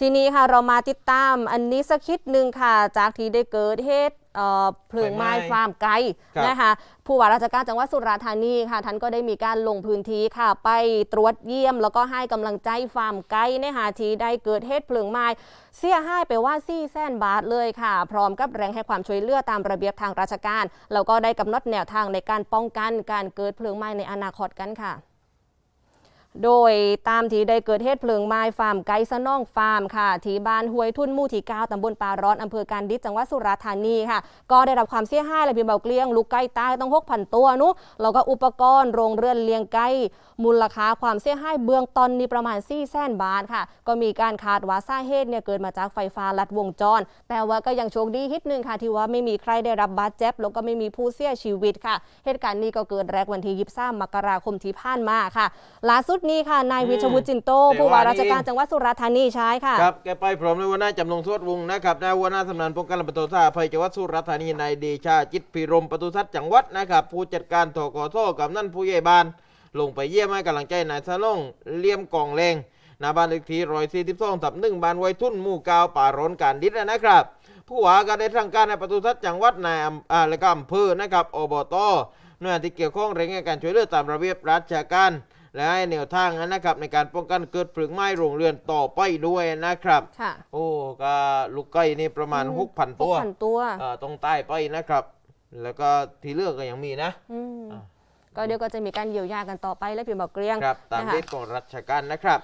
ทีนี้ค่ะเรามาติดตามอันนี้สักคิดหนึ่งค่ะ จากที่ได้เกิดเหตุเอ่อเพลิงไหม้ไฟไหม้ฟาร์มไก่ครับนะคะผู้ว่าราชการจังหวัดสุราษฎร์ธานีค่ะท่านก็ได้มีการลงพื้นที่ค่ะ ไปตรวจเยี่ยม แล้วก็ให้กำลังใจฟาร์มไก่นะคะที่ได้เกิดเหตุเพลิงไหม้เสียหายไปว่า4แสนบาทเลยค่ะ พร้อมกับแรงให้ความช่วยเหลือตามระเบียบทางราชการแล้วก็ได้กำหนดแนวทางในการป้องกันการเกิดเพลิงไหม้ในอนาคตกันค่ะ โดยตามที่ได้เกิดเหตุเพลิงไหม้ฟาร์มไก่สะน่องฟาร์มค่ะ ที่บ้านห้วยทุ่นมู่ที่9ตำบลปาร้อนอำเภอการดิษจังหวัดสุราษฎร์ธานีค่ะ ก็ได้รับความเสียหายและพี่เบาเกลี้ยง ลูกไก่ตายต้อง6,000ตัวนุแล้วก็อุปกรณ์โรงเรือนเลี้ยงไก่มูลค่าความเสียหายเบื้องต้นนี่ประมาณ4แสนบาทค่ะ ก็มีการคาดว่าสาเหตุเนี่ยเกิดมาจากไฟฟ้าลัดวงจร แต่ว่าก็ยังโชคดีฮิตหนึ่งค่ะ ที่ว่าไม่มีใครได้รับบาดเจ็บแล้วก็ไม่มีผู้เสียชีวิตค่ะ เหตุการณ์นี้ก็เกิดแรกวันที่ 23 มกราคมที่ผ่านมาค่ะล่าสุดนี้ค่ะ นายวิชวุฒิจินโตแต่ผู้ว่าว่านี่ราชการจังหวัดสุราษฎร์ธานีใช้ค่ะครับแกไปพร้อมด้วยหัวหน้าจำลองทวดวงศ์นะครับนายหัวหน้าสำนักป้องกันและบรรเทาสาธารณภัยจังหวัดสุราษฎร์ธานีนายเดชาจิตพิรมปตุทัศน์จังหวัดนะครับผู้จัดการทกทกับนั่นผู้ใหญ่บ้าน ลงไปเยี่ยมให้กำลังใจนายสลงเลี่ยมกองแรงหนาบ้านเลขที่ร้อยสี่สิบสองทับหนึ่งบ้านไวยทุ่นหมู่เก้าป่าร้อนการดิษนะครับ ผู้ว่าก็ได้สั่งการในปตุทัศน์จังหวัดนายอำอ่าและก็อำเภอนะครับอบตหน่วยงานที่เกี่ยวข้องเร่งให้การช่วยเหลือตามระเบียบราชการ และให้แนวทางนะครับในการป้องกันเกิดเพลิงไหม้โรงเรือนต่อไปด้วยนะครับ ค่ะโอ้ก็ลูกไก่นี่ประมาณอืม6,000ตัว6,000ตัวเอ่อต้องใต้ไปนะครับ แล้วก็ที่เหลือกก็ยังมีนะอืมอ่าก็เดี๋ยวก็จะมีการเยียวยากันต่อไปและพี่เบาเกลี้ยงครับตามนะคะเด็ดของราชการนะครับ